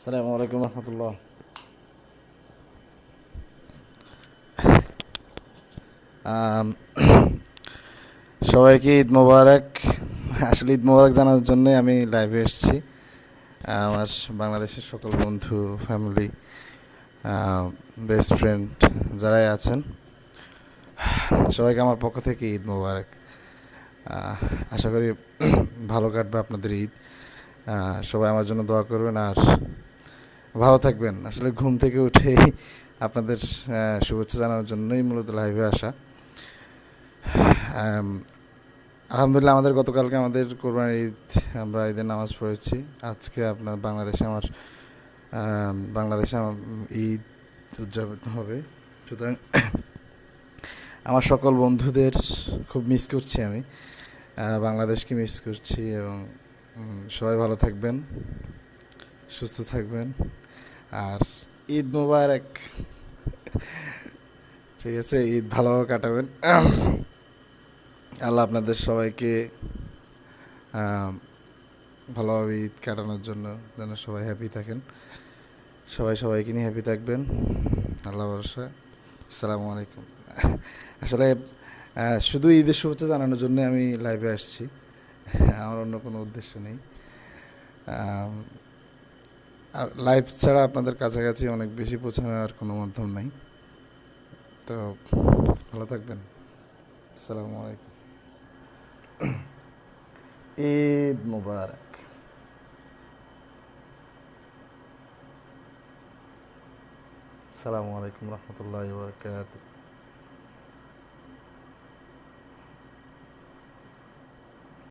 আসসালামু আলাইকুম রহমতুল্লাহ। আম, সবাইকে ঈদ মোবারক। আসলে ঈদ মোবারক জানার জন্যই আমি লাইভে এসেছি। আমার বাংলাদেশের সকল বন্ধু ফ্যামিলি বেস্ট ফ্রেন্ড যারাই আছেন সবাইকে আমার পক্ষ থেকে ঈদ মোবারক। আশা করি ভালো কাটবে আপনাদের ঈদ। সবাই আমার জন্য দোয়া করবেন। আর ভালো থাকবেন। আসলে ঘুম থেকে উঠেই আপনাদের শুভেচ্ছা জানানোর জন্যই মূলত লাইভে আসা। আলহামদুলিল্লাহ আমাদের গতকালকে আমাদের কোরবানির ঈদ, আমরা ঈদের নামাজ পড়েছি। আজকে আপনার বাংলাদেশে আমার বাংলাদেশে আমার ঈদ উদযাপন হবে। সুতরাং আমার সকল বন্ধুদের খুব মিস করছি আমি। বাংলাদেশকে মিস করছি এবং সবাই ভালো থাকবেন। সুস্থ থাকবেন। আর ঈদ মোবারক। ঠিক আছে, ঈদ ভালোভাবে কাটাবেন। আল্লাহ আপনাদের সবাইকে ভালোভাবে ঈদ কাটানোর জন্য যেন সবাই হ্যাপি থাকেন। সবাই সবাইকে নিয়ে হ্যাপি থাকবেন। আল্লাহ ভরসা। আসসালামু আলাইকুম। আসলে শুধু ঈদের শুভেচ্ছা জানানোর জন্য আমি লাইভে আসছি। আমার অন্য কোনো উদ্দেশ্য নেই। লাইভ ছাড়া আপনাদের কাছাকাছি অনেক বেশি পৌঁছানোর আর কোনো মাধ্যম নাই। তো ভালো থাকবেন। আসসালামু আলাইকুম। ঈদ মুবারক। আসসালামু আলাইকুম রহমতুল্লাহ